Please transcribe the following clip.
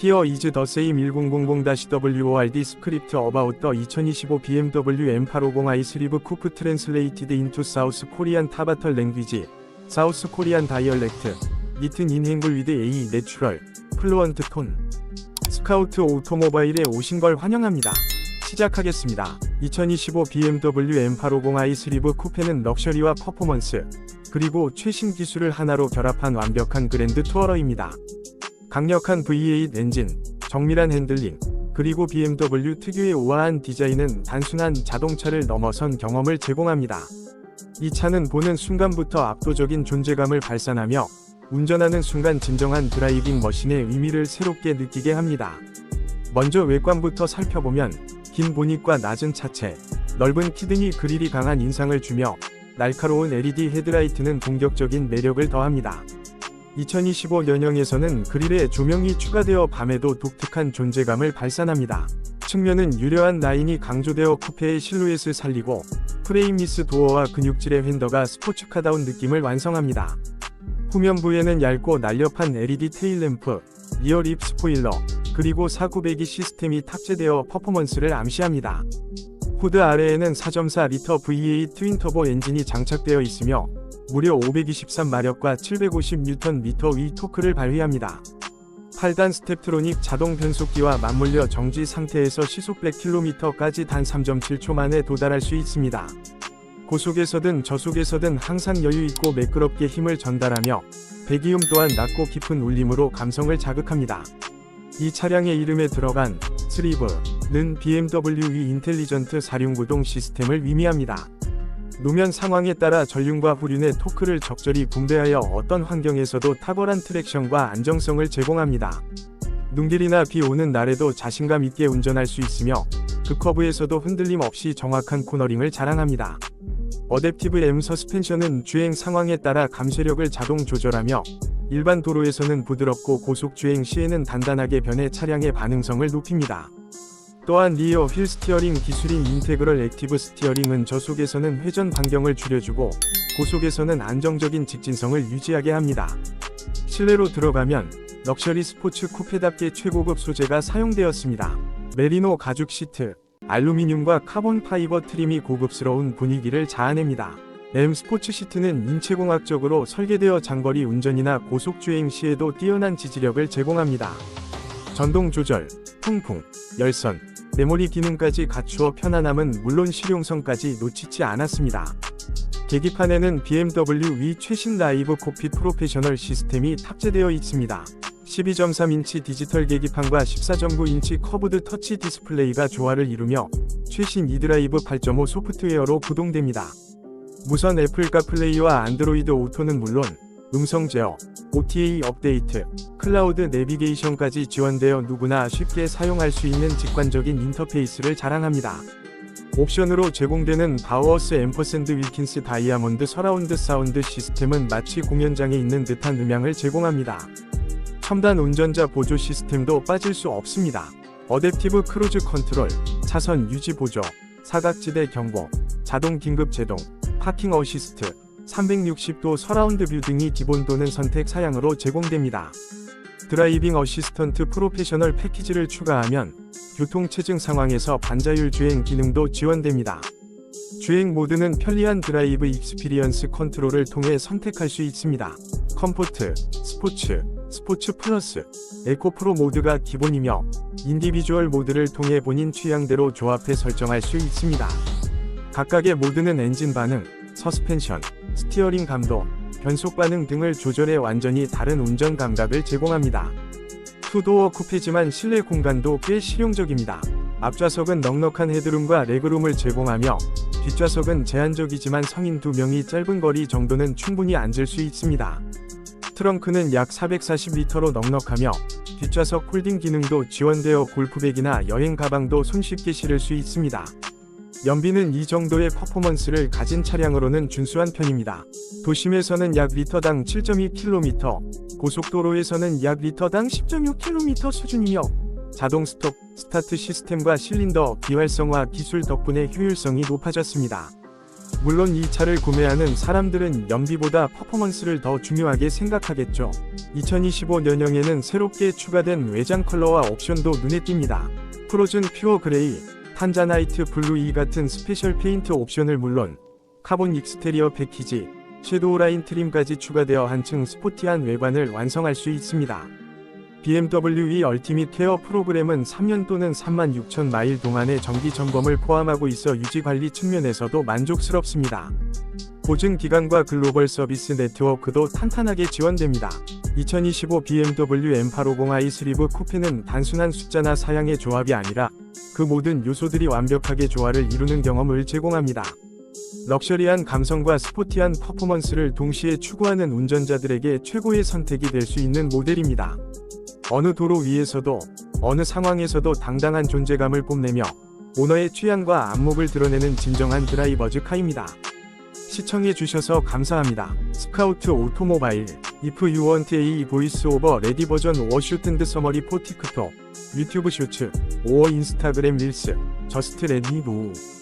Here is the same 1000-WORD script about the 2025 BMW M850i sleeve coupe translated into South Korean Tabatal language, South Korean dialect, written in Hangul with a natural, fluent tone. 스카우트 오토모바일에 오신 걸 환영합니다. 시작하겠습니다. 2025 BMW M850i 슬리브 쿠페는 럭셔리와 퍼포먼스, 그리고 최신 기술을 하나로 결합한 완벽한 그랜드 투어러입니다. 강력한 V8 엔진, 정밀한 핸들링, 그리고 BMW 특유의 우아한 디자인은 단순한 자동차를 넘어선 경험을 제공합니다. 이 차는 보는 순간부터 압도적인 존재감을 발산하며 운전하는 순간 진정한 드라이빙 머신의 의미를 새롭게 느끼게 합니다. 먼저 외관부터 살펴보면 긴 보닛과 낮은 차체, 넓은 키등이 그릴이 강한 인상을 주며 날카로운 LED 헤드라이트는 공격적인 매력을 더합니다. 2025 연형에서는 그릴에 조명이 추가되어 밤에도 독특한 존재감을 발산합니다. 측면은 유려한 라인이 강조되어 쿠페의 실루엣을 살리고 프레임리스 도어와 근육질의 휀더가 스포츠카다운 느낌을 완성합니다. 후면부에는 얇고 날렵한 LED 테일램프, 리어 립 스포일러, 그리고 사구배기 시스템이 탑재되어 퍼포먼스를 암시합니다. 후드 아래에는 4.4리터 V8 트윈터보 엔진이 장착되어 있으며 무려 523마력과 750Nm 위 토크를 발휘합니다. 8단 스텝트로닉 자동 변속기와 맞물려 정지 상태에서 시속 100km까지 단 3.7초 만에 도달할 수 있습니다. 고속에서든 저속에서든 항상 여유있고 매끄럽게 힘을 전달하며 배기음 또한 낮고 깊은 울림으로 감성을 자극합니다. 이 차량의 이름에 들어간 스리브는 BMW 인텔리전트 사륜구동 시스템을 의미합니다. 노면 상황에 따라 전륜과 후륜의 토크를 적절히 분배하여 어떤 환경에서도 탁월한 트랙션과 안정성을 제공합니다. 눈길이나 비 오는 날에도 자신감 있게 운전할 수 있으며 그 커브에서도 흔들림 없이 정확한 코너링을 자랑합니다. 어댑티브 M 서스펜션은 주행 상황에 따라 감쇄력을 자동 조절하며 일반 도로에서는 부드럽고 고속 주행 시에는 단단하게 변해 차량의 반응성을 높입니다. 또한 리어 휠 스티어링 기술인 인테그럴 액티브 스티어링은 저속에서는 회전 반경을 줄여주고 고속에서는 안정적인 직진성을 유지하게 합니다. 실내로 들어가면 럭셔리 스포츠 쿠페답게 최고급 소재가 사용되었습니다. 메리노 가죽 시트, 알루미늄과 카본 파이버 트림이 고급스러운 분위기를 자아냅니다. M 스포츠 시트는 인체공학적으로 설계되어 장거리 운전이나 고속 주행 시에도 뛰어난 지지력을 제공합니다. 전동 조절, 통풍, 열선, 메모리 기능까지 갖추어 편안함은 물론 실용성까지 놓치지 않았습니다. 계기판에는 BMW 위 최신 라이브 코핏 프로페셔널 시스템이 탑재되어 있습니다. 12.3인치 디지털 계기판과 14.9인치 커브드 터치 디스플레이가 조화를 이루며 최신 이드라이브 8.5 소프트웨어로 구동됩니다. 무선 애플 카플레이와 안드로이드 오토는 물론 음성 제어, OTA 업데이트, 클라우드 내비게이션까지 지원되어 누구나 쉽게 사용할 수 있는 직관적인 인터페이스를 자랑합니다. 옵션으로 제공되는 바우어스 앰퍼샌드 윌킨스 다이아몬드 서라운드 사운드 시스템은 마치 공연장에 있는 듯한 음향을 제공합니다. 첨단 운전자 보조 시스템도 빠질 수 없습니다. 어댑티브 크루즈 컨트롤, 차선 유지 보조, 사각지대 경보, 자동 긴급 제동, 파킹 어시스트, 360도 서라운드 뷰 등이 기본 또는 선택 사양으로 제공됩니다. 드라이빙 어시스턴트 프로페셔널 패키지를 추가하면 교통체증 상황에서 반자율 주행 기능도 지원됩니다. 주행 모드는 편리한 드라이브 익스피리언스 컨트롤을 통해 선택할 수 있습니다. 컴포트, 스포츠, 스포츠 플러스, 에코 프로 모드가 기본이며 인디비주얼 모드를 통해 본인 취향대로 조합해 설정할 수 있습니다. 각각의 모드는 엔진 반응, 서스펜션, 스티어링 감도, 변속 반응 등을 조절해 완전히 다른 운전 감각을 제공합니다. 투도어 쿠페지만 실내 공간도 꽤 실용적입니다. 앞좌석은 넉넉한 헤드룸과 레그룸을 제공하며 뒷좌석은 제한적이지만 성인 2명이 짧은 거리 정도는 충분히 앉을 수 있습니다. 트렁크는 약 440리터로 넉넉하며 뒷좌석 홀딩 기능도 지원되어 골프백이나 여행 가방도 손쉽게 실을 수 있습니다. 연비는 이 정도의 퍼포먼스를 가진 차량으로는 준수한 편입니다. 도심에서는 약 리터당 7.2km, 고속도로에서는 약 리터당 10.6km 수준이며 자동 스톱, 스타트 시스템과 실린더 비활성화 기술 덕분에 효율성이 높아졌습니다. 물론 이 차를 구매하는 사람들은 연비보다 퍼포먼스를 더 중요하게 생각하겠죠. 2025년형에는 새롭게 추가된 외장 컬러와 옵션도 눈에 띕니다. 프로즌 퓨어 그레이, 탄자나이트 블루 이 같은 스페셜 페인트 옵션을 물론 카본 익스테리어 패키지, 섀도우 라인 트림까지 추가되어 한층 스포티한 외관을 완성할 수 있습니다. BMW E 얼티밋 케어 프로그램은 3년 또는 3만 6천 마일 동안의 정기 점검을 포함하고 있어 유지 관리 측면에서도 만족스럽습니다. 보증 기간과 글로벌 서비스 네트워크도 탄탄하게 지원됩니다. 2025 BMW M850i 슬리브 쿠페는 단순한 숫자나 사양의 조합이 아니라 그 모든 요소들이 완벽하게 조화를 이루는 경험을 제공합니다. 럭셔리한 감성과 스포티한 퍼포먼스를 동시에 추구하는 운전자들에게 최고의 선택이 될 수 있는 모델입니다. 어느 도로 위에서도 어느 상황에서도 당당한 존재감을 뽐내며 오너의 취향과 안목을 드러내는 진정한 드라이버즈 카입니다. 시청해주셔서 감사합니다. 스카우트 오토모바일 If you want a voice over ready version or shoot and summary for TikTok, 유튜브 쇼츠, or 인스타그램 릴스, just let me know.